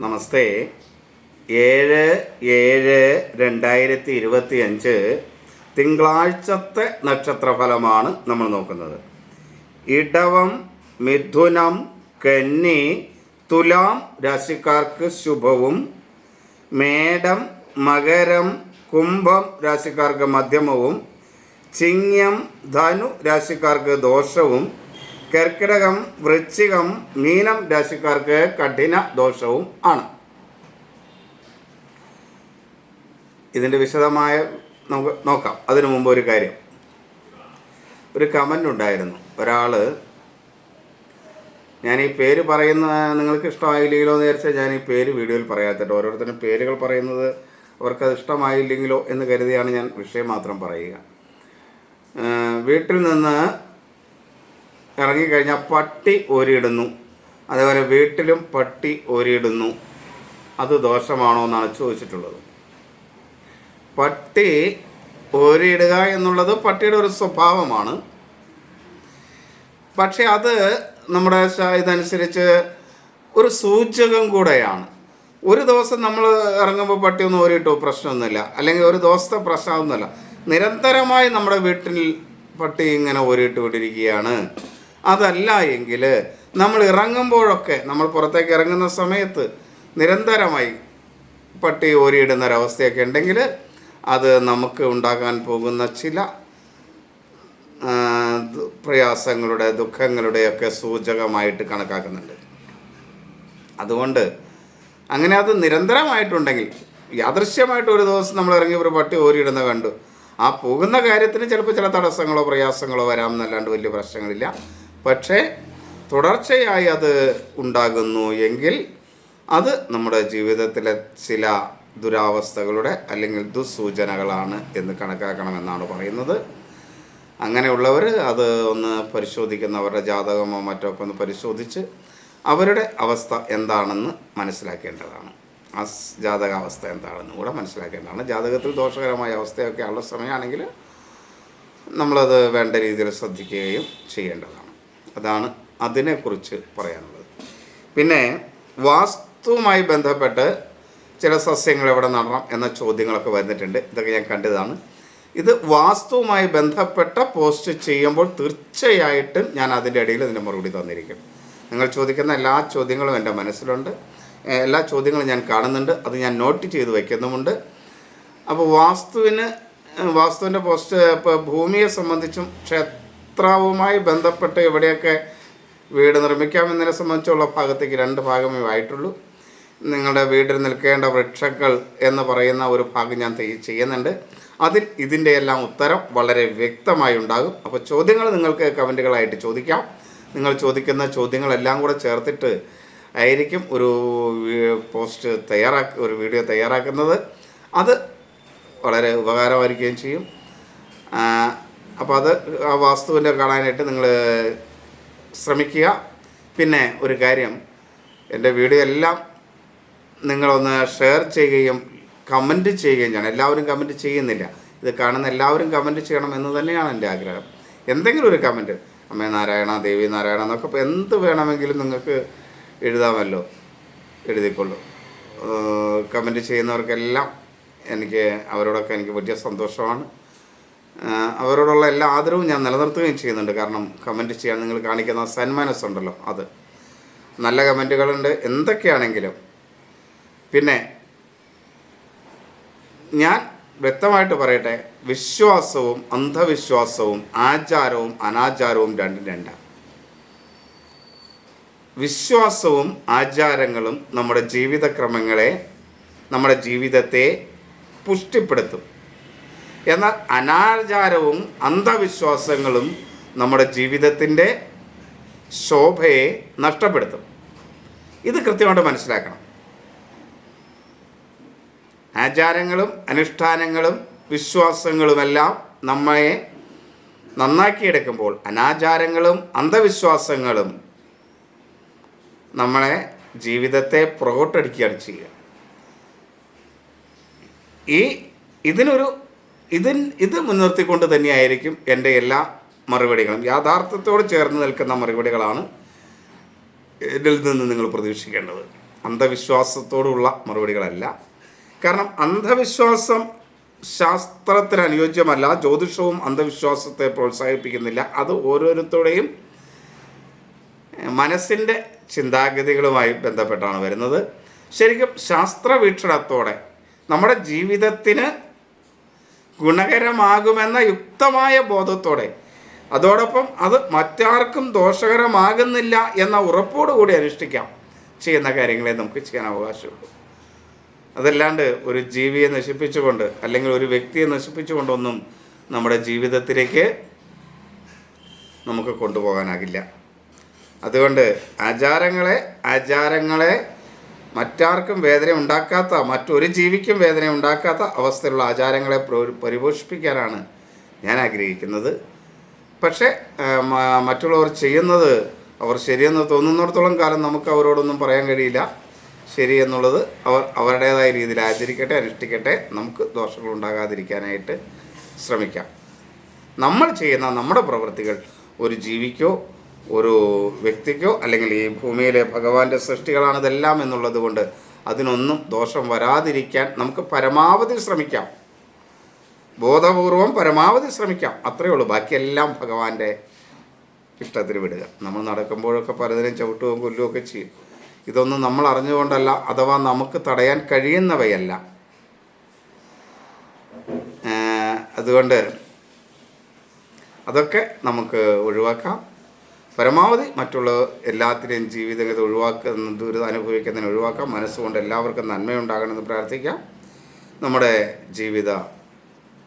നമസ്തേ. ഏഴ് ഏഴ് രണ്ടായിരത്തി ഇരുപത്തി അഞ്ച് തിങ്കളാഴ്ചത്തെ നക്ഷത്രഫലമാണ് നമ്മൾ നോക്കുന്നത്. ഇടവം മിഥുനം കന്നി തുലാം രാശിക്കാർക്ക് ശുഭവും. മേടം മകരം കുംഭം രാശിക്കാർക്ക് മധ്യമവും. ചിങ്ങം ധനു രാശിക്കാർക്ക് ദോഷവും. കർക്കിടകം വൃശ്ചികം മീനം രാശിക്കാർക്ക് കഠിന ദോഷവും ആണ്. ഇതിന്റെ വിശദമായ നമുക്ക് നോക്കാം. അതിനു മുമ്പ് ഒരു കാര്യം. ഒരു കമന്റ് ഉണ്ടായിരുന്നു. ഒരാൾ ഞാൻ ഈ പേര് പറയുന്ന നിങ്ങൾക്ക് ഇഷ്ടമായില്ലെങ്കിലോ എന്ന് വിചാരിച്ചാൽ ഞാൻ ഈ പേര് വീഡിയോയിൽ പറയാത്തിട്ട് ഓരോരുത്തരും പേരുകൾ പറയുന്നത് അവർക്കത് ഇഷ്ടമായില്ലെങ്കിലോ എന്ന് കരുതിയാണ് ഞാൻ വിഷയം മാത്രം പറയുക. വീട്ടിൽ നിന്ന് ഇറങ്ങിക്കഴിഞ്ഞാൽ പട്ടി ഓരിയിടുന്നു. അതേപോലെ വീട്ടിലും പട്ടി ഓരിയിടുന്നു. അത് ദോഷമാണോ എന്നാണ് ചോദിച്ചിട്ടുള്ളത്. പട്ടി ഓരിയിടുക എന്നുള്ളത് പട്ടിയുടെ ഒരു സ്വഭാവമാണ്. പക്ഷെ അത് നമ്മുടെ ഇതനുസരിച്ച് ഒരു സൂചകം കൂടെയാണ്. ഒരു ദിവസം നമ്മൾ ഇറങ്ങുമ്പോൾ പട്ടി ഒന്നും ഓരിയിട്ടു പ്രശ്നമൊന്നുമില്ല. അല്ലെങ്കിൽ ഒരു ദിവസത്തെ പ്രശ്നമൊന്നുമില്ല. നിരന്തരമായി നമ്മുടെ വീട്ടിൽ പട്ടി ഇങ്ങനെ ഓരിയിട്ട് കൊണ്ടിരിക്കുകയാണ്. അതല്ല എങ്കിൽ നമ്മൾ ഇറങ്ങുമ്പോഴൊക്കെ നമ്മൾ പുറത്തേക്ക് ഇറങ്ങുന്ന സമയത്ത് നിരന്തരമായി പട്ടി ഓരിയിടുന്ന ഒരവസ്ഥയൊക്കെ ഉണ്ടെങ്കിൽ അത് നമുക്ക് ഉണ്ടാകാൻ പോകുന്ന ചില പ്രയാസങ്ങളുടെ ദുഃഖങ്ങളുടെയൊക്കെ സൂചകമായിട്ട് കണക്കാക്കുന്നുണ്ട്. അതുകൊണ്ട് അങ്ങനെ അത് നിരന്തരമായിട്ടുണ്ടെങ്കിൽ യാദൃശ്യമായിട്ട് ഒരു ദിവസം നമ്മൾ ഇറങ്ങി ഒരു പട്ടി ഓരിയിടുന്ന കണ്ടു. ആ പോകുന്ന കാര്യത്തിന് ചിലപ്പോൾ ചില തടസ്സങ്ങളോ പ്രയാസങ്ങളോ വരാമെന്നല്ലാണ്ട് വലിയ പ്രശ്നങ്ങളില്ല. പക്ഷേ തുടർച്ചയായി അത് ഉണ്ടാകുന്നു എങ്കിൽ അത് നമ്മുടെ ജീവിതത്തിലെ ചില ദുരാവസ്ഥകളുടെ അല്ലെങ്കിൽ ദുസ്സൂചനകളാണ് എന്ന് കണക്കാക്കണമെന്നാണ് പറയുന്നത്. അങ്ങനെയുള്ളവർ അത് ഒന്ന് പരിശോധിക്കുന്ന അവരുടെ ജാതകമോ മറ്റോ ഒക്കെ ഒന്ന് പരിശോധിച്ച് അവരുടെ അവസ്ഥ എന്താണെന്ന് മനസ്സിലാക്കേണ്ടതാണ്. ആ ജാതകാവസ്ഥ എന്താണെന്ന് കൂടെ മനസ്സിലാക്കേണ്ടതാണ്. ജാതകത്തിൽ ദോഷകരമായ അവസ്ഥയൊക്കെ ഉള്ള സമയമാണെങ്കിൽ നമ്മളത് വേണ്ട രീതിയിൽ ശ്രദ്ധിക്കുകയും ചെയ്യേണ്ടതാണ്. അതാണ് അതിനെക്കുറിച്ച് പറയാനുള്ളത്. പിന്നെ വാസ്തുവുമായി ബന്ധപ്പെട്ട് ചില സസ്യങ്ങൾ എവിടെ നടണം എന്ന ചോദ്യങ്ങളൊക്കെ വന്നിട്ടുണ്ട് ഇതൊക്കെ ഞാൻ കണ്ടതാണ്. ഇത് വാസ്തുവുമായി ബന്ധപ്പെട്ട പോസ്റ്റ് ചെയ്യുമ്പോൾ തീർച്ചയായിട്ടും ഞാൻ അതിന്റെ ഇടയിൽ ഇതിന്റെ മറുപടി തന്നിരിക്കും. നിങ്ങൾ ചോദിക്കുന്ന എല്ലാ ചോദ്യങ്ങളും എന്റെ മനസ്സിലുണ്ട്. എല്ലാ ചോദ്യങ്ങളും ഞാൻ കാണുന്നുണ്ട്. അത് ഞാൻ നോട്ട് ചെയ്ത് വയ്ക്കുന്നുമുണ്ട്. അപ്പോൾ വാസ്തുവിന് വാസ്തുവിന്റെ പോസ്റ്റ് ഇപ്പോൾ ഭൂമിയെ സംബന്ധിച്ചും ക്ഷേത്രവുമായി ബന്ധപ്പെട്ട് എവിടെയൊക്കെ വീട് നിർമ്മിക്കാമെന്നതിനെ സംബന്ധിച്ചുള്ള ഭാഗത്തേക്ക് രണ്ട് ഭാഗമേ ആയിട്ടുള്ളൂ. നിങ്ങളുടെ വീട്ടിൽ നിൽക്കേണ്ട വൃക്ഷങ്ങൾ എന്ന് പറയുന്ന ഒരു ഭാഗം ഞാൻ ചെയ്യുന്നുണ്ട്. അതിൽ ഇതിന്റെ എല്ലാം ഉത്തരം വളരെ വ്യക്തമായി ഉണ്ടാകും. അപ്പോൾ ചോദ്യങ്ങൾ നിങ്ങൾക്ക് കമന്റുകളായിട്ട് ചോദിക്കാം. നിങ്ങൾ ചോദിക്കുന്ന ചോദ്യങ്ങളെല്ലാം കൂടെ ചേർത്തിട്ട് ആയിരിക്കും ഒരു പോസ്റ്റ് തയ്യാറാക്കി ഒരു വീഡിയോ തയ്യാറാക്കുന്നത്. അത് വളരെ ഉപകാരമായിരിക്കുകയും ചെയ്യും. അപ്പോൾ അത് ആ വാസ്തുവിന്റെ കാണാനായിട്ട് നിങ്ങൾ ശ്രമിക്കുക. പിന്നെ ഒരു കാര്യം എന്റെ വീഡിയോ എല്ലാം നിങ്ങളൊന്ന് ഷെയർ ചെയ്യുകയും കമന്റ് ചെയ്യുകയും ചെയ്യണം. എല്ലാവരും കമന്റ് ചെയ്യുന്നില്ല. ഇത് കാണുന്ന എല്ലാവരും കമന്റ് ചെയ്യണം എന്ന് തന്നെയാണ് എന്റെ ആഗ്രഹം. എന്തെങ്കിലും ഒരു കമന്റ് അമ്മേ നാരായണ ദേവി നാരായണ എന്നൊക്കെ എന്ത് വേണമെങ്കിലും നിങ്ങൾക്ക് എഴുതാമല്ലോ എഴുതിക്കൊള്ളൂ. കമന്റ് ചെയ്യുന്നവർക്കെല്ലാം എനിക്ക് അവരോടൊക്കെ എനിക്ക് വലിയ സന്തോഷമാണ്. അവരോടുള്ള എല്ലാ ആദരവും ഞാൻ നിലനിർത്തുകയും ചെയ്യുന്നുണ്ട്. കാരണം കമന്റ് ചെയ്യാൻ നിങ്ങൾ കാണിക്കുന്ന സന്മനസ് ഉണ്ടല്ലോ അത്. നല്ല കമന്റുകളുണ്ട് എന്തൊക്കെയാണെങ്കിലും. പിന്നെ ഞാൻ വ്യക്തമായിട്ട് പറയട്ടെ വിശ്വാസവും അന്ധവിശ്വാസവും ആചാരവും അനാചാരവും രണ്ടും രണ്ടാണ് വിശ്വാസവും ആചാരങ്ങളും നമ്മുടെ ജീവിതക്രമങ്ങളെ നമ്മുടെ ജീവിതത്തെ പുഷ്ടിപ്പെടുത്തും. എന്നാൽ അനാചാരവും അന്ധവിശ്വാസങ്ങളും നമ്മുടെ ജീവിതത്തിന്റെ ശോഭയെ നഷ്ടപ്പെടുത്തും. ഇത് കൃത്യമായിട്ട് മനസ്സിലാക്കണം. ആചാരങ്ങളും അനുഷ്ഠാനങ്ങളും വിശ്വാസങ്ങളുമെല്ലാം നമ്മെ നന്നാക്കിയെടുക്കുമ്പോൾ അനാചാരങ്ങളും അന്ധവിശ്വാസങ്ങളും നമ്മളെ ജീവിതത്തെ പുറകോട്ടടിക്കുകയാണ് ചെയ്യുക. ഈ ഇതിനൊരു ഇതിൻ ഇത് മുൻനിർത്തിക്കൊണ്ട് തന്നെയായിരിക്കും എന്റെ എല്ലാ മറുപടികളും. യാഥാർത്ഥ്യത്തോട് ചേർന്ന് നിൽക്കുന്ന മറുപടികളാണ് ഇതിൽ നിന്ന് നിങ്ങൾ പ്രതീക്ഷിക്കേണ്ടത്. അന്ധവിശ്വാസത്തോടുള്ള മറുപടികളല്ല. കാരണം അന്ധവിശ്വാസം ശാസ്ത്രത്തിന് അനുയോജ്യമല്ല ജ്യോതിഷവും അന്ധവിശ്വാസത്തെ പ്രോത്സാഹിപ്പിക്കുന്നില്ല. അത് ഓരോരുത്തരുടെയും മനസ്സിന്റെ ചിന്താഗതികളുമായി ബന്ധപ്പെട്ടാണ് വരുന്നത്. ശരിക്കും ശാസ്ത്രവീക്ഷണത്തോടെ നമ്മുടെ ജീവിതത്തിന് ഗുണകരമാകുമെന്ന യുക്തമായ ബോധത്തോടെ. അതോടൊപ്പം അത് മറ്റാർക്കും ദോഷകരമാകുന്നില്ല എന്ന ഉറപ്പോടുകൂടി അനുഷ്ഠിക്കാം. ചെയ്യുന്ന കാര്യങ്ങളെ നമുക്ക് ചെയ്യാൻ അവകാശമുള്ളൂ. അതല്ലാണ്ട് ഒരു ജീവിയെ നശിപ്പിച്ചുകൊണ്ട് അല്ലെങ്കിൽ ഒരു വ്യക്തിയെ നശിപ്പിച്ചുകൊണ്ടൊന്നും നമ്മുടെ ജീവിതത്തിലേക്ക് നമുക്ക് കൊണ്ടുപോകാനാകില്ല. അതുകൊണ്ട് ആചാരങ്ങളെ ആചാരങ്ങളെ മറ്റാർക്കും വേദന ഉണ്ടാക്കാത്ത മറ്റൊരു ജീവിക്കും വേദന ഉണ്ടാക്കാത്ത അവസ്ഥയിലുള്ള ആചാരങ്ങളെ പ്ര- പരിപോഷിപ്പിക്കാനാണ് ഞാൻ ആഗ്രഹിക്കുന്നത്. പക്ഷേ മറ്റുള്ളവർ ചെയ്യുന്നത് അവർ ശരിയെന്ന് തോന്നുന്നിടത്തോളം കാലം നമുക്ക് അവരോടൊന്നും പറയാൻ കഴിയില്ല. ശരി എന്നുള്ളത് അവർ അവരുടേതായ രീതിയിൽ ആചരിക്കട്ടെ അനുഷ്ഠിക്കട്ടെ. നമുക്ക് ദോഷങ്ങൾ ഉണ്ടാകാതിരിക്കാനായിട്ട് ശ്രമിക്കാം. നമ്മൾ ചെയ്യുന്ന നമ്മുടെ പ്രവൃത്തികൾ ഒരു ജീവിക്കോ ഒരു വ്യക്തിക്കോ അല്ലെങ്കിൽ ഈ ഭൂമിയിലെ ഭഗവാന്റെ സൃഷ്ടികളാണ് ഇതെല്ലാം എന്നുള്ളത് കൊണ്ട് അതിനൊന്നും ദോഷം വരാതിരിക്കാൻ നമുക്ക് പരമാവധി ശ്രമിക്കാം. ബോധപൂർവം പരമാവധി ശ്രമിക്കാം. അത്രയേ ഉള്ളൂ. ബാക്കിയെല്ലാം ഭഗവാന്റെ ഇഷ്ടത്തിന് വിടുക. നമ്മൾ നടക്കുമ്പോഴൊക്കെ പലതിനും ചവിട്ടുകയും കൊല്ലുകയൊക്കെ ചെയ്യും. ഇതൊന്നും നമ്മൾ അറിഞ്ഞുകൊണ്ടല്ല അഥവാ നമുക്ക് തടയാൻ കഴിയുന്നവയല്ല. അതുകൊണ്ട് അതൊക്കെ നമുക്ക് ഒഴിവാക്കാം. പരമാവധി മറ്റുള്ള എല്ലാത്തിനെയും ജീവിതത്തെ ഒഴിവാക്കുന്ന ദുരിതം അനുഭവിക്കുന്നതിന് ഒഴിവാക്കാം. മനസ്സുകൊണ്ട് എല്ലാവർക്കും നന്മയുണ്ടാകണമെന്ന് പ്രാർത്ഥിക്കാം. നമ്മുടെ ജീവിത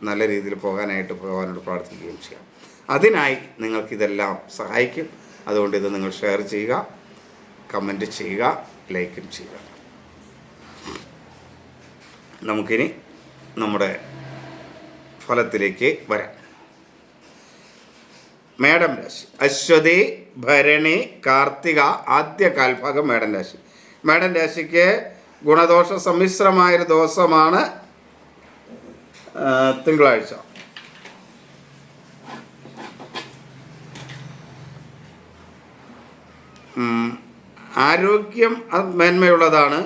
നല്ല രീതിയിൽ പോകാനായിട്ട് ഭഗവാനോട് പ്രാർത്ഥിക്കുകയും ചെയ്യാം. അതിനായി നിങ്ങൾക്കിതെല്ലാം സഹായിക്കും. അതുകൊണ്ട് ഇത് നിങ്ങൾ ഷെയർ ചെയ്യുക കമന്റ് ചെയ്യുക ലൈക്കും ചെയ്യുക. നമുക്കിനി നമ്മുടെ ഫലത്തിലേക്ക് വരാം. മേടം രാശി. അശ്വതി ഭരണി കാർത്തിക ആദ്യ കാൽഭാഗം മേടം രാശി. മേടം രാശിക്ക് ഗുണദോഷ സമ്മിശ്രമായൊരു ദിവസമാണ് തിങ്കളാഴ്ച. ആരോഗ്യം മേന്മയുള്ളതാണ്.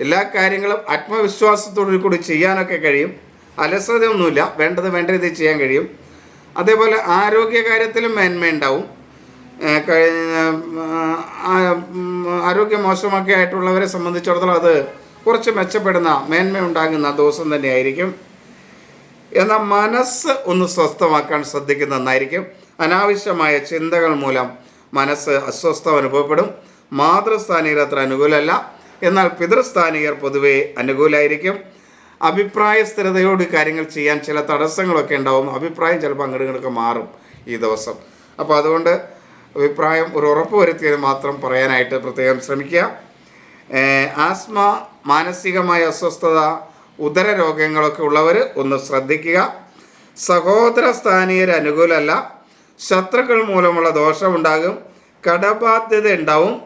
എല്ലാ കാര്യങ്ങളും ആത്മവിശ്വാസത്തോടു കൂടി ചെയ്യാനൊക്കെ കഴിയും. അലസതയൊന്നുമില്ല. വേണ്ടത് വേണ്ട രീതിയിൽ ചെയ്യാൻ കഴിയും. അതേപോലെ ആരോഗ്യകാര്യത്തിലും മേന്മയുണ്ടാവും. ആരോഗ്യം മോശമൊക്കെ ആയിട്ടുള്ളവരെ സംബന്ധിച്ചിടത്തോളം അത് കുറച്ച് മെച്ചപ്പെടുന്ന മേന്മയുണ്ടാകുന്ന ദിവസം തന്നെയായിരിക്കും. എന്നാൽ മനസ്സ് ഒന്ന് സ്വസ്ഥമാക്കാൻ ശ്രദ്ധിക്കുന്ന നന്നായിരിക്കും. അനാവശ്യമായ ചിന്തകൾ മൂലം മനസ്സ് അസ്വസ്ഥം അനുഭവപ്പെടും. മാതൃസ്ഥാനികർ അത്ര അനുകൂലമല്ല. എന്നാൽ പിതൃസ്ഥാനികർ പൊതുവെ അനുകൂലമായിരിക്കും അഭിപ്രായ സ്ഥിരതയോട് കാര്യങ്ങൾ ചെയ്യാൻ ചില തടസ്സങ്ങളൊക്കെ ഉണ്ടാവും. അഭിപ്രായം ചിലപ്പോൾ അങ്ങോട്ട് മാറും ഈ ദിവസം. അപ്പോൾ അതുകൊണ്ട് അഭിപ്രായം ഒരു ഉറപ്പ് വരുത്തിയത് മാത്രം പറയാനായിട്ട് പ്രത്യേകം ശ്രമിക്കുക. ആസ്മ മാനസികമായ അസ്വസ്ഥത ഉദര രോഗങ്ങളൊക്കെ ഉള്ളവർ ഒന്ന് ശ്രദ്ധിക്കുക. സഹോദര സ്ഥാനീയർ അനുകൂലമല്ല. ശത്രുക്കൾ മൂലമുള്ള ദോഷമുണ്ടാകും. കടബാധ്യത ഉണ്ടാവും.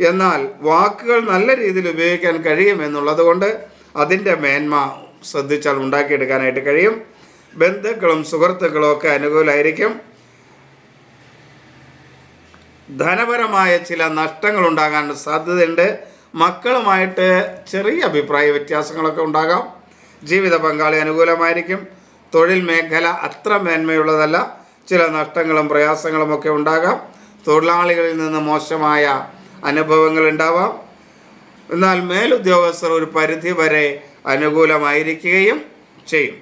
എന്നാൽ വാക്കുകൾ നല്ല രീതിയിൽ ഉപയോഗിക്കാൻ കഴിയും എന്നുള്ളത് കൊണ്ട് അതിന്റെ മേന്മ ശ്രദ്ധിച്ചാൽ ഉണ്ടാക്കിയെടുക്കാനായിട്ട് കഴിയും. ബന്ധുക്കളും സുഹൃത്തുക്കളും ഒക്കെ അനുകൂലമായിരിക്കും ധനപരമായ ചില നഷ്ടങ്ങൾ ഉണ്ടാകാൻ സാധ്യതയുണ്ട്. മക്കളുമായിട്ട് ചെറിയ അഭിപ്രായ വ്യത്യാസങ്ങളൊക്കെ ഉണ്ടാകാം. ജീവിത പങ്കാളി അനുകൂലമായിരിക്കും. തൊഴിൽ മേഖല അത്ര മേന്മയുള്ളതല്ല. ചില നഷ്ടങ്ങളും പ്രയാസങ്ങളും ഒക്കെ ഉണ്ടാകാം. തൊഴിലാളികളിൽ നിന്ന് മോശമായ അനുഭവങ്ങൾ ഉണ്ടാവാം. എന്നാൽ മേലുദ്യോഗസ്ഥർ ഒരു പരിധി വരെ അനുകൂലമായിരിക്കുകയും ചെയ്യും.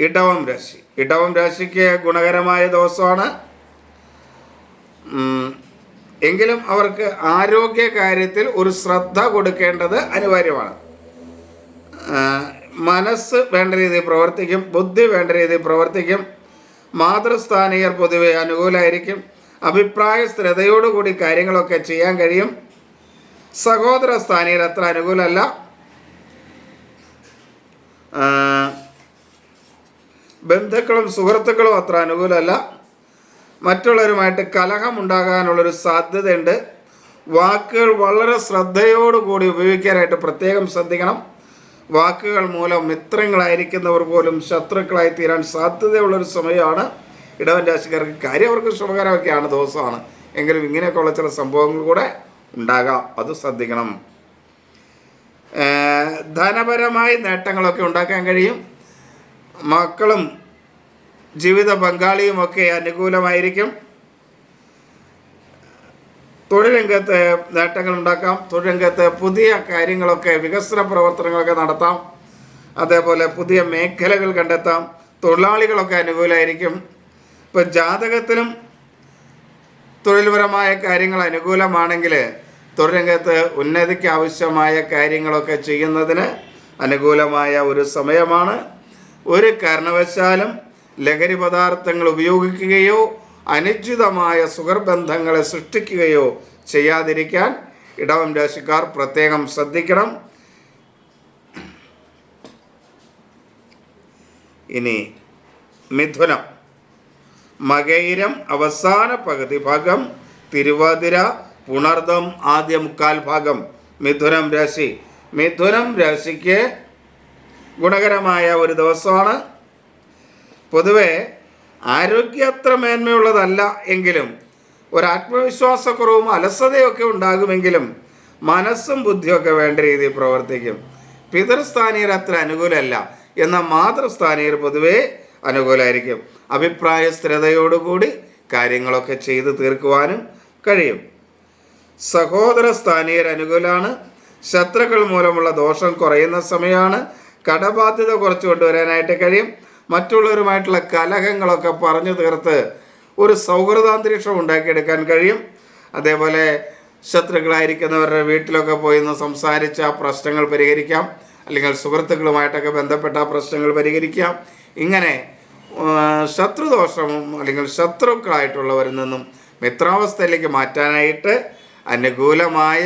ഇടവം രാശി. ഇടവം രാശിക്ക് ഗുണകരമായ ദിവസമാണ്. എങ്കിലും അവർക്ക് ആരോഗ്യ കാര്യത്തിൽ ഒരു ശ്രദ്ധ കൊടുക്കേണ്ടത് അനിവാര്യമാണ്. മനസ്സ് വേണ്ട രീതിയിൽ പ്രവർത്തിക്കും ബുദ്ധി വേണ്ട രീതിയിൽ പ്രവർത്തിക്കും മാതൃസ്ഥാനീയർ പൊതുവെ അനുകൂലമായിരിക്കും അഭിപ്രായ സ്ഥിരതയോടുകൂടി കാര്യങ്ങളൊക്കെ ചെയ്യാൻ കഴിയും. സഹോദര സ്ഥാനീയർ അത്ര അനുകൂലമല്ല. ബന്ധുക്കളും സുഹൃത്തുക്കളും അത്ര അനുകൂലമല്ല. മറ്റുള്ളവരുമായിട്ട് കലഹം ഉണ്ടാകാനുള്ളൊരു സാധ്യതയുണ്ട്. വാക്കുകൾ വളരെ ശ്രദ്ധയോടുകൂടി ഉപയോഗിക്കാനായിട്ട് പ്രത്യേകം ശ്രദ്ധിക്കണം. വാക്കുകൾ മൂലം മിത്രങ്ങളായിരിക്കുന്നവർ പോലും ശത്രുക്കളായി തീരാൻ സാധ്യതയുള്ളൊരു സമയമാണ് ഇടവൻ രാശിക്കാർക്ക് കാര്യം അവർക്ക് ശുഭകരമൊക്കെയാണ് ദിവസമാണ്. എങ്കിലും ഇങ്ങനെയൊക്കെയുള്ള ചില സംഭവങ്ങൾ കൂടെ ഉണ്ടാകാം. അത് ശ്രദ്ധിക്കണം. ധനപരമായി നേട്ടങ്ങളൊക്കെ ഉണ്ടാക്കാൻ കഴിയും. മക്കളും ജീവിത പങ്കാളിയുമൊക്കെ അനുകൂലമായിരിക്കും. തൊഴിൽ രംഗത്ത് നേട്ടങ്ങൾ ഉണ്ടാക്കാം തൊഴിൽ രംഗത്ത് പുതിയ കാര്യങ്ങളൊക്കെ വികസന പ്രവർത്തനങ്ങളൊക്കെ നടത്താം. അതേപോലെ പുതിയ മേഖലകൾ കണ്ടെത്താം. തൊഴിലാളികളൊക്കെ അനുകൂലമായിരിക്കും ഇപ്പം ജാതകത്തിലും തൊഴിൽപരമായ കാര്യങ്ങൾ അനുകൂലമാണെങ്കിൽ തൊഴിൽ രംഗത്ത് ഉന്നതിക്ക് ആവശ്യമായ കാര്യങ്ങളൊക്കെ ചെയ്യുന്നതിന് അനുകൂലമായ ഒരു സമയമാണ്. ഒരു കാരണവശാലും ലഹരി പദാർത്ഥങ്ങൾ ഉപയോഗിക്കുകയോ അനുചിതമായ സുഹൃബന്ധങ്ങളെ സൃഷ്ടിക്കുകയോ ചെയ്യാതിരിക്കാൻ ഇടവം രാശിക്കാർ പ്രത്യേകം ശ്രദ്ധിക്കണം. ഇനി മിഥുനം. മകയിരം അവസാന പകുതി ഭാഗം തിരുവാതിര പുണർദം ആദ്യ മുക്കാൽ ഭാഗം മിഥുനം രാശി. മിഥുനം രാശിക്ക് ഗുണകരമായ ഒരു ദിവസമാണ്. പൊതുവെ ആരോഗ്യം അത്ര മേന്മയുള്ളതല്ല എങ്കിലും ഒരാത്മവിശ്വാസക്കുറവും അലസതയൊക്കെ ഉണ്ടാകുമെങ്കിലും മനസ്സും ബുദ്ധിയൊക്കെ വേണ്ട രീതിയിൽ പ്രവർത്തിക്കും. പിതൃസ്ഥാനീയർ അത്ര അനുകൂലമല്ല. എന്നാൽ മാതൃസ്ഥാനീയർ പൊതുവേ അനുകൂലമായിരിക്കും. അഭിപ്രായ സ്ഥിരതയോടുകൂടി കാര്യങ്ങളൊക്കെ ചെയ്തു തീർക്കുവാനും കഴിയും. സഹോദര സ്ഥാനീയർ അനുകൂലമാണ് ശത്രുക്കൾ മൂലമുള്ള ദോഷം കുറയുന്ന സമയമാണ് കടബാധ്യത കുറച്ച് കൊണ്ടുവരാനായിട്ട് കഴിയും. മറ്റുള്ളവരുമായിട്ടുള്ള കലഹങ്ങളൊക്കെ പറഞ്ഞു തീർത്ത് ഒരു സൗഹൃദാന്തരീക്ഷം ഉണ്ടാക്കിയെടുക്കാൻ കഴിയും. അതേപോലെ ശത്രുക്കളായിരിക്കുന്നവരുടെ വീട്ടിലൊക്കെ പോയി ഒന്ന് സംസാരിച്ച് ആ പ്രശ്നങ്ങൾ പരിഹരിക്കാം. അല്ലെങ്കിൽ സുഹൃത്തുക്കളുമായിട്ടൊക്കെ ബന്ധപ്പെട്ട ആ പ്രശ്നങ്ങൾ പരിഹരിക്കാം. ഇങ്ങനെ ശത്രുദോഷവും ശത്രുദോഷം അല്ലെങ്കിൽ ശത്രുക്കളായിട്ടുള്ളവരിൽ നിന്നും മിത്രാവസ്ഥയിലേക്ക് മാറ്റാനായിട്ട് അനുകൂലമായ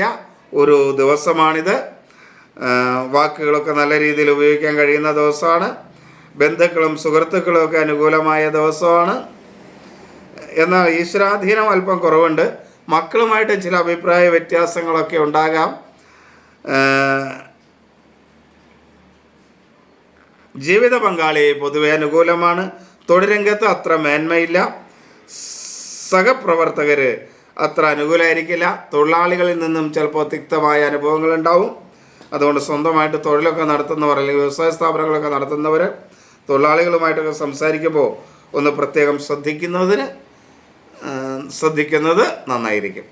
ഒരു ദിവസമാണിത്. വാക്കുകളൊക്കെ നല്ല രീതിയിൽ ഉപയോഗിക്കാൻ കഴിയുന്ന ദിവസമാണ്. ബന്ധുക്കളും സുഹൃത്തുക്കളും ഒക്കെ അനുകൂലമായ ദിവസമാണ്. എന്നാൽ ഈശ്വരാധീനം അല്പം കുറവുണ്ട്. മക്കളുമായിട്ട് ചില അഭിപ്രായ വ്യത്യാസങ്ങളൊക്കെ ഉണ്ടാകാം. ജീവിത പങ്കാളി പൊതുവെ അനുകൂലമാണ്. തൊഴിലംഗത്ത് അത്ര മേന്മയില്ല. സഹപ്രവർത്തകർ അത്ര അനുകൂലമായിരിക്കില്ല തൊഴിലാളികളിൽ നിന്നും ചിലപ്പോൾ തിക്തമായ അനുഭവങ്ങൾ ഉണ്ടാവും അതുകൊണ്ട് സ്വന്തമായിട്ട് തൊഴിലൊക്കെ നടത്തുന്നവർ അല്ലെങ്കിൽ വ്യവസായ സ്ഥാപനങ്ങളൊക്കെ നടത്തുന്നവർ തൊഴിലാളികളുമായിട്ടൊക്കെ സംസാരിക്കുമ്പോൾ ഒന്ന് പ്രത്യേകം ശ്രദ്ധിക്കുന്നതിന് ശ്രദ്ധിക്കുന്നത് നന്നായിരിക്കും.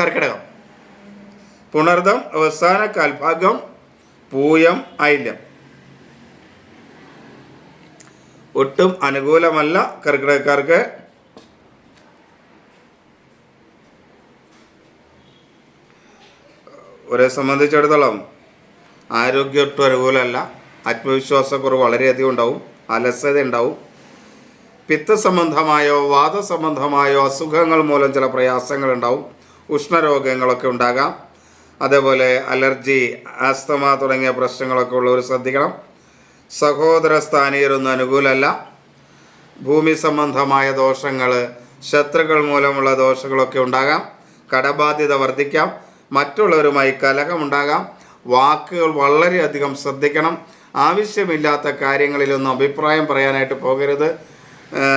കർക്കിടകം. പുണർദം അവസാന കാൽഭാഗം പൂയം ഐല്യം ഒട്ടും അനുകൂലമല്ല കർക്കിടകക്കാർക്ക്. ഒരെ സംബന്ധിച്ചിടത്തോളം ആരോഗ്യം ഒട്ടും അനുകൂലമല്ല. ആത്മവിശ്വാസക്കുറവ് വളരെയധികം ഉണ്ടാവും അലസത ഉണ്ടാവും പിത്തസംബന്ധമായോ വാദസംബന്ധമായോ അസുഖങ്ങൾ മൂലം ചില പ്രയാസങ്ങൾ ഉണ്ടാവും. ഉഷ്ണരോഗങ്ങളൊക്കെ ഉണ്ടാകാം. അതേപോലെ അലർജി ആസ്തമ തുടങ്ങിയ പ്രശ്നങ്ങളൊക്കെ ഉള്ളവർ ശ്രദ്ധിക്കണം. സഹോദര സ്ഥാനീയരൊന്നും അനുകൂലമല്ല. ഭൂമി സംബന്ധമായ ദോഷങ്ങൾ ശത്രുക്കൾ മൂലമുള്ള ദോഷങ്ങളൊക്കെ ഉണ്ടാകാം. കടബാധ്യത വർദ്ധിക്കാം. മറ്റുള്ളവരുമായി കലഹമുണ്ടാകാം. വാക്കുകൾ വളരെയധികം ശ്രദ്ധിക്കണം. ആവശ്യമില്ലാത്ത കാര്യങ്ങളിലൊന്നും അഭിപ്രായം പറയാനായിട്ട് പോകരുത്.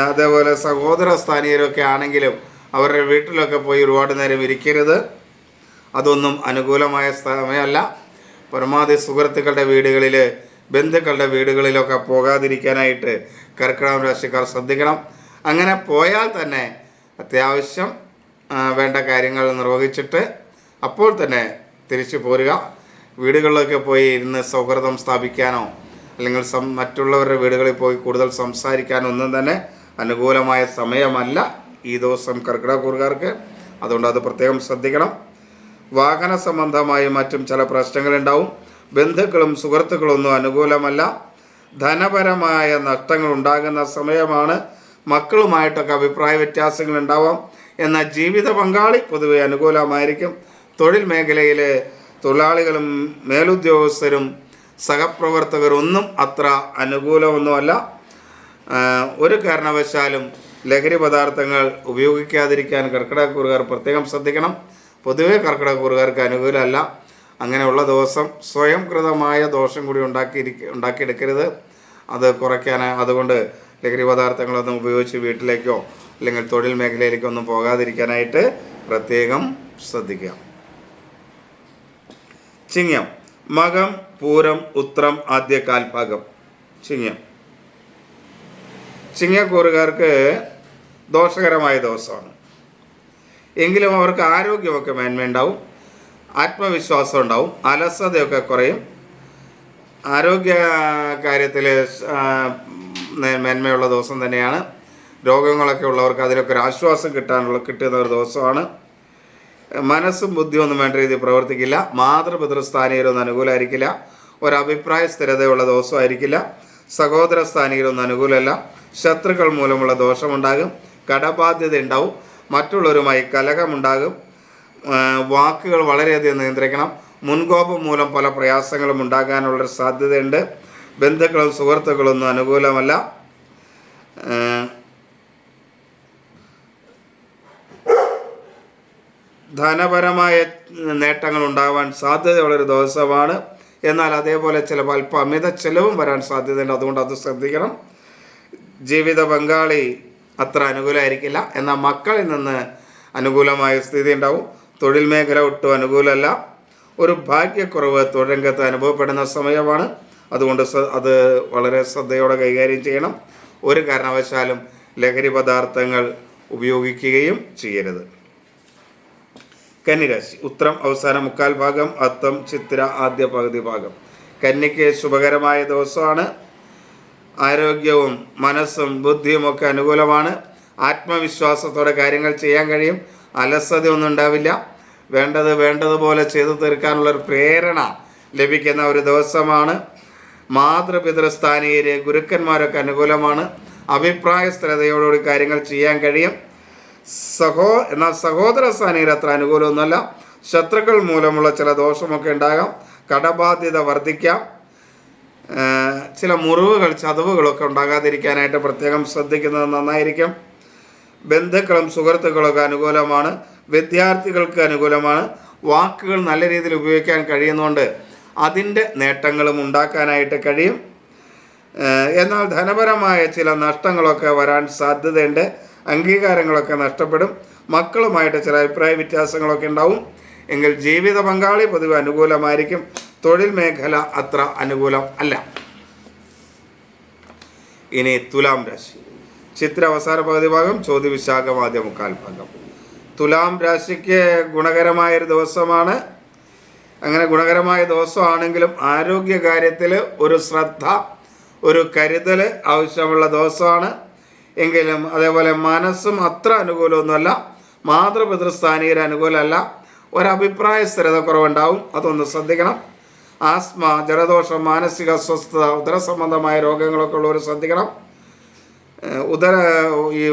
അതേപോലെ സഹോദര സ്ഥാനീയരൊക്കെ ആണെങ്കിലും അവരുടെ വീട്ടിലൊക്കെ പോയി ഒരുപാട് നേരം ഇരിക്കരുത്. അതൊന്നും അനുകൂലമായ സമയമല്ല. പരമാവധി സുഹൃത്തുക്കളുടെ വീടുകളിൽ ബന്ധുക്കളുടെ വീടുകളിലൊക്കെ പോകാതിരിക്കാനായിട്ട് കർക്കിടകം രാശിക്കാർ ശ്രദ്ധിക്കണം. അങ്ങനെ പോയാൽ തന്നെ അത്യാവശ്യം വേണ്ട കാര്യങ്ങൾ നിർവഹിച്ചിട്ട് അപ്പോൾ തന്നെ തിരിച്ചു പോരുക. വീടുകളിലൊക്കെ പോയി ഇരുന്ന് സൗഹൃദം സ്ഥാപിക്കാനോ അല്ലെങ്കിൽ സം മറ്റുള്ളവരുടെ വീടുകളിൽ പോയി കൂടുതൽ സംസാരിക്കാനോ ഒന്നും തന്നെ അനുകൂലമായ സമയമല്ല ഈ ദിവസം കർക്കിടകൂറുകാർക്ക് അതുകൊണ്ട് അത് പ്രത്യേകം ശ്രദ്ധിക്കണം. വാഹന സംബന്ധമായും മറ്റും ചില പ്രശ്നങ്ങളുണ്ടാവും. ബന്ധുക്കളും സുഹൃത്തുക്കളും ഒന്നും അനുകൂലമല്ല. ധനപരമായ നഷ്ടങ്ങൾ ഉണ്ടാകുന്ന സമയമാണ് മക്കളുമായിട്ടൊക്കെ അഭിപ്രായ വ്യത്യാസങ്ങൾ ഉണ്ടാവാം. എന്നാൽ ജീവിത പങ്കാളി പൊതുവെ അനുകൂലമായിരിക്കും. തൊഴിൽ മേഖലയിൽ തൊഴിലാളികളും മേലുദ്യോഗസ്ഥരും സഹപ്രവർത്തകരും ഒന്നും അത്ര അനുകൂലമൊന്നുമല്ല. ഒരു കാരണവശാലും ലഹരി പദാർത്ഥങ്ങൾ ഉപയോഗിക്കാതിരിക്കാൻ കർക്കിടകക്കൂറുകാർ പ്രത്യേകം ശ്രദ്ധിക്കണം. പൊതുവേ കർക്കിടകക്കൂറുകാർക്ക് അനുകൂലമല്ല. അങ്ങനെയുള്ള ദിവസം സ്വയം കൃതമായ ദോഷം കൂടി ഉണ്ടാക്കിയിരിക്ക ഉണ്ടാക്കിയെടുക്കരുത്. അത് കുറയ്ക്കാൻ അതുകൊണ്ട് ലഹരി പദാർത്ഥങ്ങളൊന്നും ഉപയോഗിച്ച് വീട്ടിലേക്കോ അല്ലെങ്കിൽ തൊഴിൽ മേഖലയിലേക്കോ ഒന്നും പോകാതിരിക്കാനായിട്ട് പ്രത്യേകം ശ്രദ്ധിക്കുക. ചിങ്ങം. മകം പൂരം ഉത്രം ആദ്യ കാൽഭാഗം. ചിങ്ങം. ചിങ്ങക്കൂറുകാർക്ക് ദോഷകരമായ ദിവസമാണ്. എങ്കിലും അവർക്ക് ആരോഗ്യമൊക്കെ മേന്മയുണ്ടാവും ആത്മവിശ്വാസം ഉണ്ടാവും. അലസതയൊക്കെ കുറയും. ആരോഗ്യ കാര്യത്തിൽ മേന്മയുള്ള ദിവസം തന്നെയാണ്. രോഗങ്ങളൊക്കെ ഉള്ളവർക്ക് അതിനൊക്കെ ഒരു ആശ്വാസം കിട്ടാനുള്ള കിട്ടുന്ന ഒരു ദിവസമാണ്. മനസ്സും ബുദ്ധിയും ഒന്നും വേണ്ട രീതിയിൽ പ്രവർത്തിക്കില്ല. മാതൃപിതൃസ്ഥാനീയരൊന്നും അനുകൂലമായിരിക്കില്ല ഒരഭിപ്രായ സ്ഥിരതയുള്ള ദോഷമായിരിക്കില്ല. സഹോദര സ്ഥാനീയരൊന്നും അനുകൂലമല്ല. ശത്രുക്കൾ മൂലമുള്ള ദോഷമുണ്ടാകും. കടബാധ്യത ഉണ്ടാവും. മറ്റുള്ളവരുമായി കലഹമുണ്ടാകും. വാക്കുകൾ വളരെയധികം നിയന്ത്രിക്കണം. മുൻകോപം മൂലം പല പ്രയാസങ്ങളും ഉണ്ടാകാനുള്ള സാധ്യതയുണ്ട്. ബന്ധുക്കളും സുഹൃത്തുക്കളൊന്നും അനുകൂലമല്ല. ധനപരമായ നേട്ടങ്ങൾ ഉണ്ടാവാൻ സാധ്യതയുള്ളൊരു ദിവസമാണ്. എന്നാൽ അതേപോലെ ചിലപ്പോൾ അല്പം അമിത ചെലവും വരാൻ സാധ്യതയുണ്ട്. അതുകൊണ്ട് അത് ശ്രദ്ധിക്കണം. ജീവിത പങ്കാളി അത്ര അനുകൂലമായിരിക്കില്ല എന്നാൽ മക്കളിൽ നിന്ന് അനുകൂലമായ സ്ഥിതി ഉണ്ടാവും. തൊഴിൽ മേഖല ഒട്ടും അനുകൂലമല്ല. ഒരു ഭാഗ്യക്കുറവ് തൊഴിൽ രംഗത്ത് അനുഭവപ്പെടുന്ന സമയമാണ്. അതുകൊണ്ട് അത് വളരെ ശ്രദ്ധയോടെ കൈകാര്യം ചെയ്യണം. ഒരു കാരണവശാലും ലഹരി പദാർത്ഥങ്ങൾ ഉപയോഗിക്കുകയും ചെയ്യരുത്. കന്നിരാശി. ഉത്തരം അവസാന മുക്കാൽ ഭാഗം അത്തം ചിത്ര ആദ്യ പകുതി ഭാഗം. കന്നിക്ക് ശുഭകരമായ ദിവസമാണ്. ആരോഗ്യവും മനസ്സും ബുദ്ധിയും ഒക്കെ അനുകൂലമാണ്. ആത്മവിശ്വാസത്തോടെ കാര്യങ്ങൾ ചെയ്യാൻ കഴിയും. അലസതയൊന്നും ഉണ്ടാവില്ല. വേണ്ടത് വേണ്ടതുപോലെ ചെയ്തു തീർക്കാനുള്ള ഒരു പ്രേരണ ലഭിക്കുന്ന ഒരു ദിവസമാണ്. മാതൃപിതൃസ്ഥാനീയര് ഗുരുക്കന്മാരൊക്കെ അനുകൂലമാണ്. അഭിപ്രായ സ്ഥിരതയോടുകൂടി കാര്യങ്ങൾ ചെയ്യാൻ കഴിയും. സഹോ എന്നാൽ സഹോദര സ്ഥാനീയർ അത്ര അനുകൂലമൊന്നുമല്ല. ശത്രുക്കൾ മൂലമുള്ള ചില ദോഷമൊക്കെ ഉണ്ടാകാം. കടബാധ്യത വർദ്ധിക്കാം. ചില മുറിവുകൾ ചതവുകളൊക്കെ ഉണ്ടാകാതിരിക്കാനായിട്ട് പ്രത്യേകം ശ്രദ്ധിക്കുന്നത് നന്നായിരിക്കും. ബന്ധുക്കളും സുഹൃത്തുക്കളൊക്കെ അനുകൂലമാണ്. വിദ്യാർത്ഥികൾക്ക് അനുകൂലമാണ്. വാക്കുകൾ നല്ല രീതിയിൽ ഉപയോഗിക്കാൻ കഴിയുന്നതുകൊണ്ട് അതിന്റെ നേട്ടങ്ങളും ഉണ്ടാക്കാനായിട്ട് കഴിയും. എന്നാൽ ധനപരമായ ചില നഷ്ടങ്ങളൊക്കെ വരാൻ സാധ്യതയുണ്ട്. അംഗീകാരങ്ങളൊക്കെ നഷ്ടപ്പെടും. മക്കളുമായിട്ട് ചില അഭിപ്രായ വ്യത്യാസങ്ങളൊക്കെ ഉണ്ടാവും. എങ്കിൽ ജീവിത പങ്കാളി പൊതുവെ അനുകൂലമായിരിക്കും. തൊഴിൽ മേഖല അത്ര അനുകൂലം അല്ല. ഇനി തുലാം രാശി. ചിത്ര അവസാന പകുതി ഭാഗം ചോദ്യ വിശാഖം ആദ്യ മുക്കാൽ ഭാഗം. തുലാം രാശിക്ക് ഗുണകരമായ ഒരു ദിവസമാണ്. അങ്ങനെ ഗുണകരമായ ദിവസമാണെങ്കിലും ആരോഗ്യ കാര്യത്തിൽ ഒരു ശ്രദ്ധ ഒരു കരുതൽ ആവശ്യമുള്ള ദിവസമാണ്. എങ്കിലും അതേപോലെ മനസ്സും അത്ര അനുകൂലമൊന്നുമല്ല മാതൃപിതൃസ്ഥാനീയർ അനുകൂലമല്ല ഒരഭിപ്രായ സ്ഥിരത കുറവുണ്ടാവും. അതൊന്ന് ശ്രദ്ധിക്കണം. ആസ്മ ജലദോഷം മാനസിക അസ്വസ്ഥത ഉദര സംബന്ധമായ രോഗങ്ങളൊക്കെ ഉള്ളവർ ശ്രദ്ധിക്കണം. ഉദര ഈ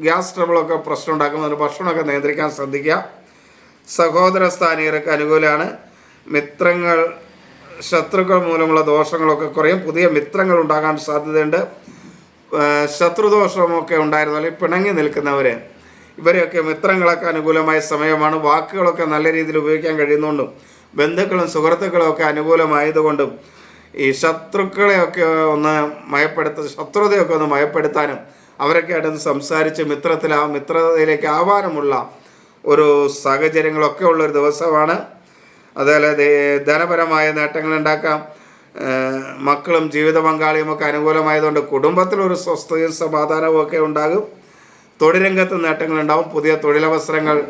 ഗ്യാസ് ട്രബിളൊക്കെ പ്രശ്നം ഉണ്ടാക്കുന്നതിന് ഭക്ഷണമൊക്കെ നിയന്ത്രിക്കാൻ ശ്രദ്ധിക്കുക. സഹോദര സ്ഥാനീയർക്ക് അനുകൂലമാണ്. മിത്രങ്ങൾ ശത്രുക്കൾ മൂലമുള്ള ദോഷങ്ങളൊക്കെ കുറയും. പുതിയ മിത്രങ്ങൾ ഉണ്ടാകാൻ സാധ്യതയുണ്ട്. ശത്രുദോഷമൊക്കെ ഉണ്ടായിരുന്നു അല്ലെങ്കിൽ പിണങ്ങി നിൽക്കുന്നവർ ഇവരെയൊക്കെ മിത്രങ്ങളൊക്കെ അനുകൂലമായ സമയമാണ് വാക്കുകളൊക്കെ നല്ല രീതിയിൽ ഉപയോഗിക്കാൻ കഴിയുന്നുണ്ടും ബന്ധുക്കളും സുഹൃത്തുക്കളും ഒക്കെ അനുകൂലമായതുകൊണ്ടും ഈ ശത്രുക്കളെയൊക്കെ ഒന്ന് മയപ്പെടുത്ത ശത്രുതയൊക്കെ ഒന്ന് മയപ്പെടുത്താനും അവരൊക്കെ ആയിട്ട് സംസാരിച്ച് മിത്രത്തിൽ ആ മിത്രതയിലേക്ക് ആവാനുമുള്ള ഒരു സാഹചര്യങ്ങളൊക്കെ ഉള്ളൊരു ദിവസമാണ്. അതുപോലെ ധനപരമായ നേട്ടങ്ങൾ ഉണ്ടാക്കാം മക്കളും ജീവിത പങ്കാളിയും ഒക്കെ അനുകൂലമായതുകൊണ്ട് കുടുംബത്തിലൊരു സ്വസ്ഥതയും സമാധാനവും ഒക്കെ ഉണ്ടാകും. തൊഴിലംഗത്ത് നേട്ടങ്ങളുണ്ടാവും പുതിയ തൊഴിലവസരങ്ങൾ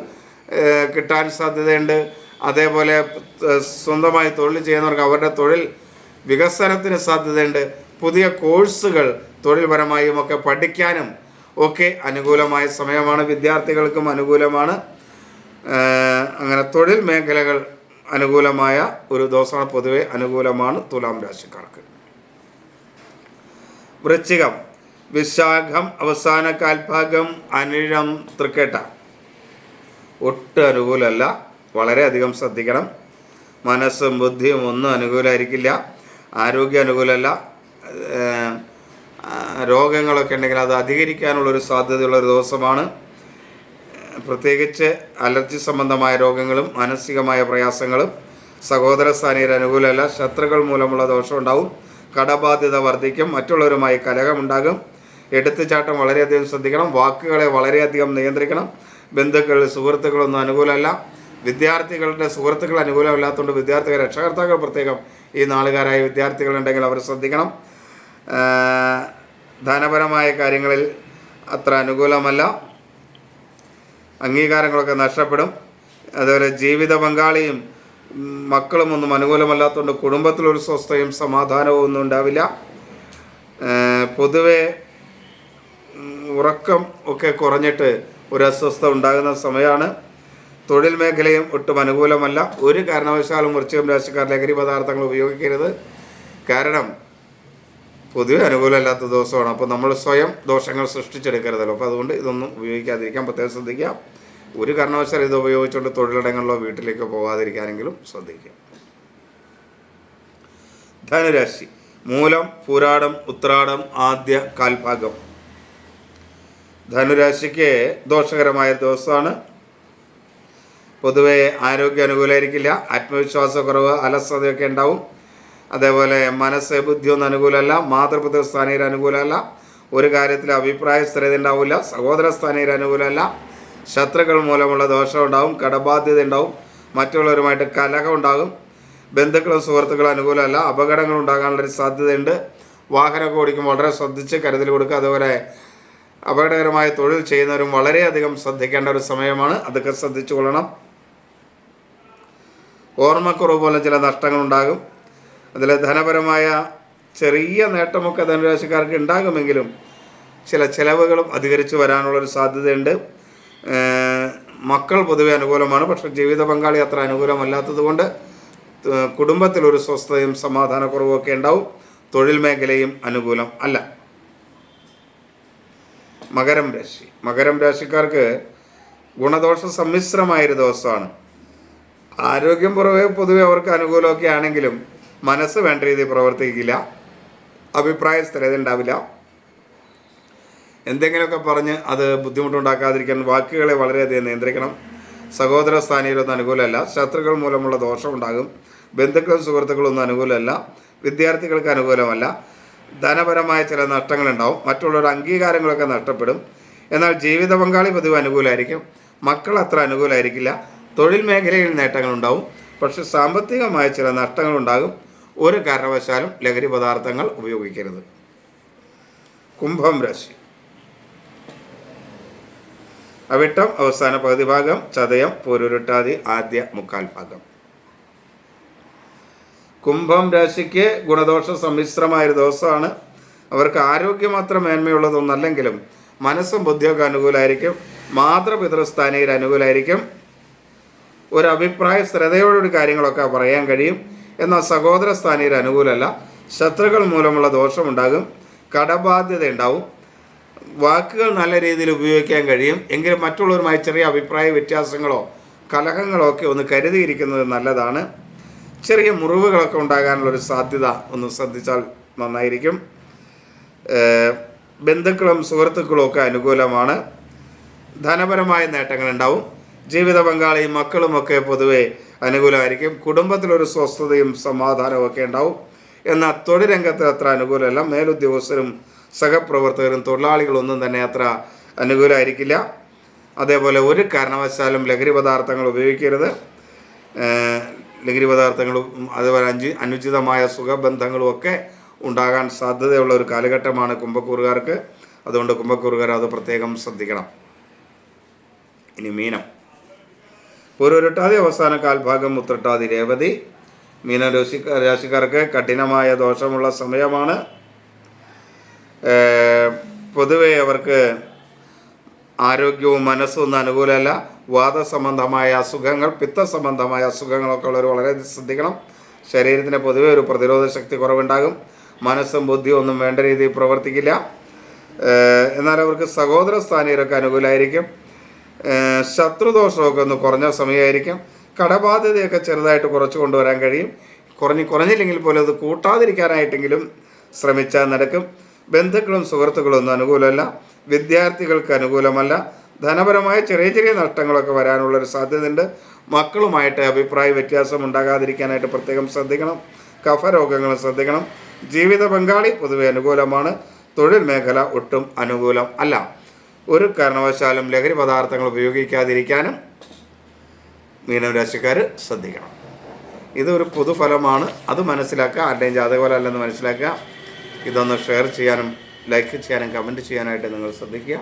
കിട്ടാൻ സാധ്യതയുണ്ട്. അതേപോലെ സ്വന്തമായി തൊഴിൽ ചെയ്യുന്നവർക്ക് അവരുടെ തൊഴിൽ വികസനത്തിന് സാധ്യതയുണ്ട്. പുതിയ കോഴ്സുകൾ തൊഴിൽപരമായും ഒക്കെ പഠിക്കാനും ഒക്കെ അനുകൂലമായ സമയമാണ്. വിദ്യാർത്ഥികൾക്കും അനുകൂലമാണ്. അങ്ങനെ തൊഴിൽ മേഖലകൾ അനുകൂലമായ ഒരു ദിവസമാണ് പൊതുവെ അനുകൂലമാണ് തുലാം രാശിക്കാർക്ക്. വൃശ്ചികം വിശാഖം അവസാന കാൽഭാഗം അനിഴം തൃക്കേട്ട. ഒട്ടും അനുകൂലമല്ല വളരെയധികം ശ്രദ്ധിക്കണം. മനസ്സും ബുദ്ധിയും ഒന്നും അനുകൂലമായിരിക്കില്ല. ആരോഗ്യം അനുകൂലമല്ല. രോഗങ്ങളൊക്കെ ഉണ്ടെങ്കിൽ അത് അധികരിക്കാനുള്ളൊരു സാധ്യതയുള്ളൊരു ദിവസമാണ്. പ്രത്യേകിച്ച് അലർജി സംബന്ധമായ രോഗങ്ങളും മാനസികമായ പ്രയാസങ്ങളും സഹോദര സ്ഥാനീയർ അനുകൂലമല്ല. ശത്രുക്കൾ മൂലമുള്ള ദോഷം ഉണ്ടാവും. കടബാധ്യത വർദ്ധിക്കും. മറ്റുള്ളവരുമായി കലഹമുണ്ടാകും എടുത്തുചാട്ടം വളരെയധികം ശ്രദ്ധിക്കണം. വാക്കുകളെ വളരെയധികം നിയന്ത്രിക്കണം. ബന്ധുക്കൾ സുഹൃത്തുക്കളൊന്നും അനുകൂലമല്ല. വിദ്യാർത്ഥികളുടെ സുഹൃത്തുക്കൾ അനുകൂലമല്ലാത്തതുകൊണ്ട് വിദ്യാർത്ഥികൾ രക്ഷകർത്താക്കൾ പ്രത്യേകം ഈ നാളുകാരായ വിദ്യാർത്ഥികളുണ്ടെങ്കിൽ അവർ ശ്രദ്ധിക്കണം. ധനപരമായ കാര്യങ്ങളിൽ അത്ര അനുകൂലമല്ല. അംഗീകാരങ്ങളൊക്കെ നഷ്ടപ്പെടും. അതുപോലെ ജീവിത പങ്കാളിയും മക്കളും ഒന്നും അനുകൂലമല്ലാത്തതുകൊണ്ട് കുടുംബത്തിലൊരു സ്വസ്ഥയും സമാധാനവും ഒന്നും ഉണ്ടാവില്ല. പൊതുവെ ഉറക്കം ഒക്കെ കുറഞ്ഞിട്ട് ഒരു അസ്വസ്ഥ ഉണ്ടാകുന്ന സമയമാണ്. തൊഴിൽ മേഖലയും ഒട്ടും അനുകൂലമല്ല. ഒരു കാരണവശാലും വൃശ്ചികം രാശിക്കാർ ലഹരി പദാർത്ഥങ്ങൾ ഉപയോഗിക്കരുത്. കാരണം പൊതുവെ അനുകൂലമല്ലാത്ത ദിവസമാണ്. അപ്പോൾ നമ്മൾ സ്വയം ദോഷങ്ങൾ സൃഷ്ടിച്ചെടുക്കരുതല്ലോ. അപ്പോൾ അതുകൊണ്ട് ഇതൊന്നും ഉപയോഗിക്കാതിരിക്കാൻ പ്രത്യേകം ശ്രദ്ധിക്കുക. ഒരു കാരണവശാലും ഇത് ഉപയോഗിച്ചുകൊണ്ട് തൊഴിലിടങ്ങളിലോ വീട്ടിലേക്കോ പോകാതിരിക്കാനെങ്കിലും ശ്രദ്ധിക്കുക. ധനുരാശി. മൂലം പൂരാടം ഉത്രാടം ആദ്യ കാൽഭാഗം. ധനുരാശിക്ക് ദോഷകരമായ ദിവസമാണ്. പൊതുവെ ആരോഗ്യം അനുകൂലമായിരിക്കില്ല. ആത്മവിശ്വാസക്കുറവ് അലസതയൊക്കെ ഉണ്ടാവും. അതേപോലെ മനസ്സ് ബുദ്ധിയൊന്നും അനുകൂലമല്ല മാതൃപിതൃ സ്ഥാനീയർ അനുകൂലമല്ല ഒരു കാര്യത്തിൽ അഭിപ്രായ സ്ഥിരത ഉണ്ടാവില്ല സഹോദര സ്ഥാനീയർ അനുകൂലമല്ല ശത്രുക്കൾ മൂലമുള്ള ദോഷം ഉണ്ടാവും കടബാധ്യത ഉണ്ടാവും മറ്റുള്ളവരുമായിട്ട് കലഹം ഉണ്ടാകും ബന്ധുക്കളും സുഹൃത്തുക്കളും അനുകൂലമല്ല അപകടങ്ങൾ ഉണ്ടാകാനുള്ളൊരു സാധ്യതയുണ്ട് വാഹനമൊക്കെ ഓടിക്കുമ്പോൾ വളരെ ശ്രദ്ധിച്ച് കരുതൽ കൊടുക്കുക അതുപോലെ അപകടകരമായ തൊഴിൽ ചെയ്യുന്നവരും വളരെയധികം ശ്രദ്ധിക്കേണ്ട ഒരു സമയമാണ് അതൊക്കെ ശ്രദ്ധിച്ചു കൊള്ളണം ഓർമ്മക്കുറവ് പോലെ ചില നഷ്ടങ്ങളുണ്ടാകും അതിൽ ധനപരമായ ചെറിയ നേട്ടമൊക്കെ ധനരാശിക്കാർക്ക് ഉണ്ടാകുമെങ്കിലും ചില ചിലവുകളും അധികരിച്ചു വരാനുള്ളൊരു സാധ്യതയുണ്ട്. മക്കൾ പൊതുവെ അനുകൂലമാണ്. പക്ഷെ ജീവിത പങ്കാളി അത്ര അനുകൂലമല്ലാത്തത് കൊണ്ട് കുടുംബത്തിലൊരു സ്വസ്ഥതയും സമാധാനക്കുറവും ഒക്കെ ഉണ്ടാവും. തൊഴിൽ മേഖലയും അനുകൂലം അല്ല. മകരം രാശി. മകരം രാശിക്കാർക്ക് ഗുണദോഷ സമ്മിശ്രമായൊരു ദിവസമാണ്. ആരോഗ്യം പുറവെ പൊതുവെ അവർക്ക് അനുകൂലമൊക്കെ ആണെങ്കിലും മനസ്സ് വേണ്ട രീതിയിൽ പ്രവർത്തിക്കില്ല. അഭിപ്രായ സ്ഥിരത ഉണ്ടാവില്ല. എന്തെങ്കിലുമൊക്കെ പറഞ്ഞ് അത് ബുദ്ധിമുട്ടുണ്ടാക്കാതിരിക്കാൻ വാക്കുകളെ വളരെയധികം നിയന്ത്രിക്കണം. സഹോദര സ്ഥാനീയരൊന്നും അനുകൂലമല്ല. ശത്രുക്കൾ മൂലമുള്ള ദോഷമുണ്ടാകും ബന്ധുക്കളും സുഹൃത്തുക്കളും ഒന്നും അനുകൂലമല്ല. വിദ്യാർത്ഥികൾക്ക് അനുകൂലമല്ല. ധനപരമായ ചില നഷ്ടങ്ങളുണ്ടാവും. മറ്റുള്ളവരുടെ അംഗീകാരങ്ങളൊക്കെ നഷ്ടപ്പെടും. എന്നാൽ ജീവിത പങ്കാളി പതിവ് അനുകൂലമായിരിക്കും. മക്കൾ അത്ര അനുകൂലമായിരിക്കില്ല. തൊഴിൽ മേഖലയിൽ നേട്ടങ്ങളുണ്ടാവും. പക്ഷേ സാമ്പത്തികമായ ചില നഷ്ടങ്ങളുണ്ടാകും. ഒരു കാരണവശാലും ലഹരി പദാർത്ഥങ്ങൾ ഉപയോഗിക്കരുത്. കുംഭം രാശി. അവിട്ടം അവസാന പകുതി ഭാഗം ചതയം പൊരുരുട്ടാതി ആദ്യ മുക്കാൽ ഭാഗം. കുംഭം രാശിക്ക് ഗുണദോഷ സമ്മിശ്രമായൊരു ദിവസമാണ്. അവർക്ക് ആരോഗ്യം മാത്രം മേന്മയുള്ളതൊന്നല്ലെങ്കിലും മനസ്സും ബുദ്ധിയൊക്കെ അനുകൂലമായിരിക്കും മാതൃപിതൃസ്ഥാനീയർ അനുകൂലമായിരിക്കും ഒരു അഭിപ്രായ സ്ഥിരതയോടൊരു കാര്യങ്ങളൊക്കെ പറയാൻ കഴിയും. എന്നാൽ സഹോദര സ്ഥാനീയർ അനുകൂലമല്ല. ശത്രുക്കൾ മൂലമുള്ള ദോഷമുണ്ടാകും. കടബാധ്യത ഉണ്ടാവും വാക്കുകൾ നല്ല രീതിയിൽ ഉപയോഗിക്കാൻ കഴിയും. എങ്കിലും മറ്റുള്ളവരുമായി ചെറിയ അഭിപ്രായ വ്യത്യാസങ്ങളോ കലഹങ്ങളോ ഒക്കെ ഒന്ന് കരുതിയിരിക്കുന്നത് നല്ലതാണ്. ചെറിയ മുറിവുകളൊക്കെ ഉണ്ടാകാനുള്ളൊരു സാധ്യത ഒന്ന് ശ്രദ്ധിച്ചാൽ നന്നായിരിക്കും. ബന്ധുക്കളും സുഹൃത്തുക്കളും ഒക്കെ അനുകൂലമാണ്. ധനപരമായ നേട്ടങ്ങളുണ്ടാവും. ജീവിത പങ്കാളിയും മക്കളുമൊക്കെ പൊതുവെ അനുകൂലമായിരിക്കും. കുടുംബത്തിലൊരു സ്വസ്ഥതയും സമാധാനവും ഒക്കെ ഉണ്ടാവും. എന്നാൽ തൊഴിൽ രംഗത്ത് അത്ര അനുകൂലമല്ല. മേലുദ്യോഗസ്ഥരും സഹപ്രവർത്തകരും തൊഴിലാളികളൊന്നും തന്നെ അത്ര അനുകൂലമായിരിക്കില്ല. അതേപോലെ ഒരു കാരണവശാലും ലഹരി പദാർത്ഥങ്ങൾ ഉപയോഗിക്കരുത്. ലഹരി പദാർത്ഥങ്ങളും അതുപോലെ അഞ്ച് അനുചിതമായ സുഖബന്ധങ്ങളും ഒക്കെ ഉണ്ടാകാൻ സാധ്യതയുള്ള ഒരു കാലഘട്ടമാണ് കുംഭക്കൂറുകാർക്ക്. അതുകൊണ്ട് കുംഭക്കൂറുകാർ അത് പ്രത്യേകം ശ്രദ്ധിക്കണം. ഇനി മീനം. പൂർവരുട്ടാതി അവസാന കാൽഭാഗം ഉത്രട്ടാതി രേവതി. മീനരാശി രാശിക്കാർക്ക് കഠിനമായ ദോഷമുള്ള സമയമാണ്. പൊതുവെ അവർക്ക് ആരോഗ്യവും മനസ്സും ഒന്നും അനുകൂലമല്ല. വാദസംബന്ധമായ അസുഖങ്ങൾ പിത്തസംബന്ധമായ അസുഖങ്ങളൊക്കെ ഉള്ളവർ വളരെ ശ്രദ്ധിക്കണം. ശരീരത്തിന് പൊതുവെ ഒരു പ്രതിരോധ ശക്തി കുറവുണ്ടാകും. മനസ്സും ബുദ്ധിയും ഒന്നും വേണ്ട രീതിയിൽ പ്രവർത്തിക്കില്ല. എന്നാൽ അവർക്ക് സഹോദര സ്ഥാനീയരൊക്കെ അനുകൂലമായിരിക്കും. ശത്രുദോഷമൊക്കെ ഒന്ന് കുറഞ്ഞ സമയമായിരിക്കും. കടബാധ്യതയൊക്കെ ചെറുതായിട്ട് കുറച്ച് കൊണ്ടുവരാൻ കഴിയും. കുറഞ്ഞ് കുറഞ്ഞില്ലെങ്കിൽ പോലും അത് കൂട്ടാതിരിക്കാനായിട്ടെങ്കിലും ശ്രമിച്ചാൽ നടക്കും. ബന്ധുക്കളും സുഹൃത്തുക്കളും ഒന്നും അനുകൂലമല്ല. വിദ്യാർത്ഥികൾക്ക് അനുകൂലമല്ല. ധനപരമായ ചെറിയ ചെറിയ നഷ്ടങ്ങളൊക്കെ വരാനുള്ളൊരു സാധ്യതയുണ്ട്. മക്കളുമായിട്ട് അഭിപ്രായ വ്യത്യാസം ഉണ്ടാകാതിരിക്കാനായിട്ട് പ്രത്യേകം ശ്രദ്ധിക്കണം. കഫ രോഗങ്ങൾ ശ്രദ്ധിക്കണം. ജീവിത പങ്കാളി പൊതുവെ അനുകൂലമാണ്. തൊഴിൽ മേഖല ഒട്ടും അനുകൂലം അല്ല. ഒരു കാരണവശാലും ലഹരി പദാർത്ഥങ്ങൾ ഉപയോഗിക്കാതിരിക്കാനും മീനം രാശിക്കാർ ശ്രദ്ധിക്കണം. ഇതൊരു പൊതുഫലമാണ്. അത് മനസ്സിലാക്കുക. ആരുടെയും ജാതകഫലം അല്ലെന്ന് മനസ്സിലാക്കുക. ഇതൊന്ന് ഷെയർ ചെയ്യാനും ലൈക്ക് ചെയ്യാനും കമന്റ് ചെയ്യാനായിട്ട് നിങ്ങൾ ശ്രദ്ധിക്കുക.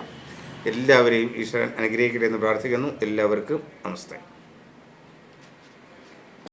എല്ലാവരെയും ഈശ്വരൻ അനുഗ്രഹിക്കട്ടെ എന്ന് പ്രാർത്ഥിക്കുന്നു. എല്ലാവർക്കും നമസ്തേ.